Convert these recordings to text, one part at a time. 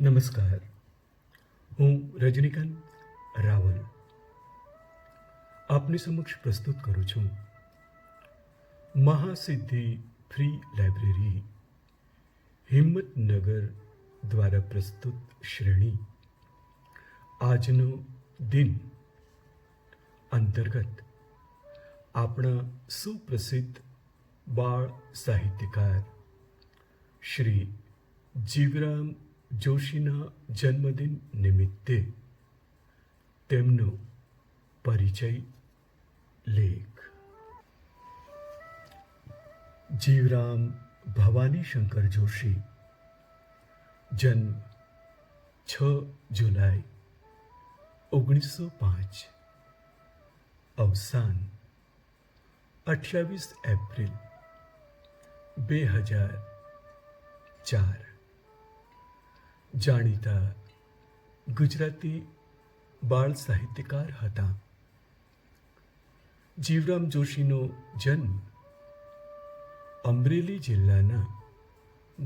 નમસ્કાર. હું રજનીકાંત રાવલ. આપની સમક્ષ પ્રસ્તુત કરું છું. મહાસિદ્ધિ ફ્રી લાઇબ્રેરી, હિંમતનગર દ્વારા પ્રસ્તુત શ્રેણી. આજનો દિન અંતર્ગત આપણા સુપ્રસિદ્ધ બાળ સાહિત્યકાર શ્રી જીવરામ જોશીના જન્મદિન નિમિત્તે તેમનો પરિચય લેખ. જીવરામ ભવાની શંકર જોશી, જન્મ છ જુલાઈ, ઓગણીસો પાંચ, અવસાન, અઠ્યાવીસ એપ્રિલ, બે હજાર ચાર. જાણીતા ગુજરાતી બાળ સાહિત્યકાર હતા. જીવરામ જોશીનો જન્મ અમરેલી જિલ્લાના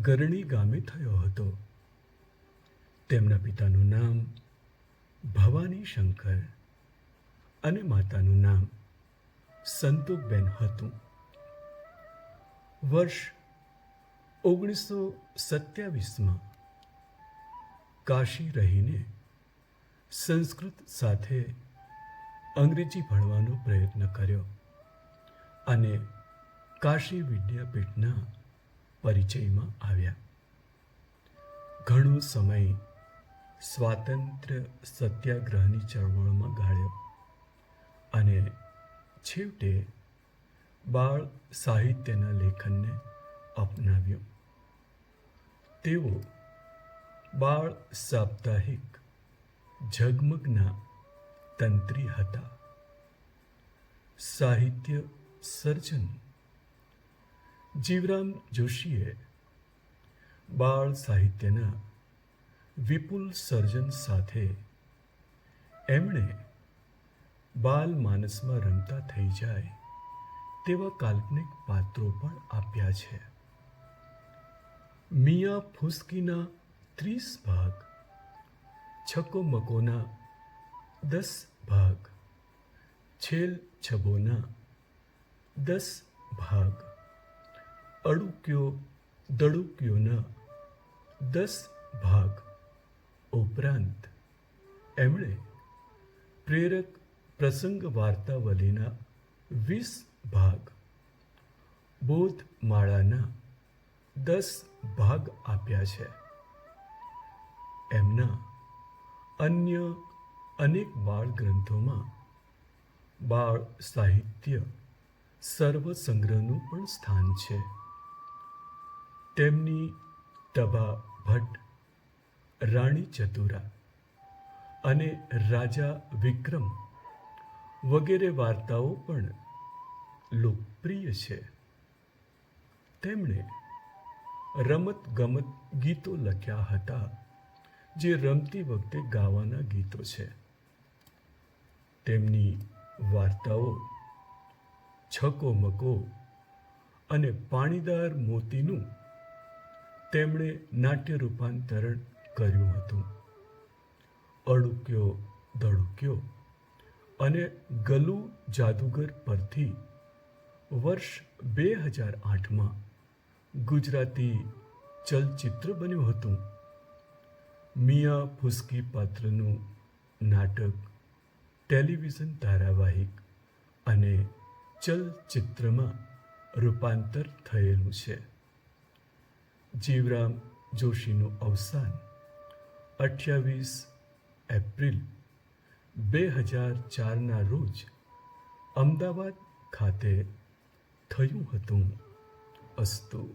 ગરણી ગામે થયો હતો. તેમના પિતાનું નામ ભવાની શંકર અને માતાનું નામ સંતોકબેન હતું. વર્ષ ઓગણીસો સત્યાવીસમાં કાશી રહીને સંસ્કૃત સાથે અંગ્રેજી ભણવાનો પ્રયત્ન કર્યો અને કાશી વિદ્યાપીઠના પરિચયમાં આવ્યા. ઘણો સમય સ્વાતંત્ર્ય સત્યાગ્રહની ચળવળમાં ગાળ્યો અને છેવટે બાળ સાહિત્યના લેખનને અપનાવ્યું. તેઓ બાળ સાપ્તાહિક ઝગમગના તંત્રી હતા. સાહિત્ય સર્જન જીવરામ જોશીએ બાળ સાહિત્યના વિપુલ સર્જન સાથે એમણે બાલ માનસમાં રમતા થઈ જાય તેવા કાલ્પનિક પાત્રો પણ આપ્યા છે. મિયા ફુસ્કીના ત્રીસ ભાગ, છકો મકોના દસ ભાગ, છેલ છબોના દસ ભાગ, અડુક્યો દડુક્યોના દસ ભાગ ઉપરાંત એમણે પ્રેરક પ્રસંગ વાર્તાવલીના વીસ ભાગ, બોધમાળાના દસ ભાગ આપ્યા છે. એમના અન્ય અનેક બાળ ગ્રંથોમાં બાળ સાહિત્ય સર્વ સંગ્રહનું પણ સ્થાન છે. તેમની તભા ભટ્ટ, રાણી ચતુરા અને રાજા વિક્રમ વગેરે વાર્તાઓ પણ લોકપ્રિય છે. તેમણે રમત ગમત ગીતો લખ્યા હતા. જે રમતી વખતે ગાવાના ગીતો છે. તેમની વાર્તાઓ, છકો મકો અને પાણીદાર મોતીનું તેમણે નાટ્ય રૂપાંતરણ કર્યું હતું. અડુક્યો ધડુક્યો અને ગલુ જાદુગર પરથી વર્ષ બે હજાર આઠમાં ગુજરાતી ચલચિત્ર બન્યું હતું. મિયા ફુસ્કી પાત્રનું નાટક, ટેલિવિઝન ધારાવાહિક અને ચલચિત્રમાં રૂપાંતર થયેલું છે. જીવરામ જોશીનું અવસાન અઠ્યાવીસ એપ્રિલ બે હજાર ચારના રોજ અમદાવાદ ખાતે થયું હતું અસ્તુ.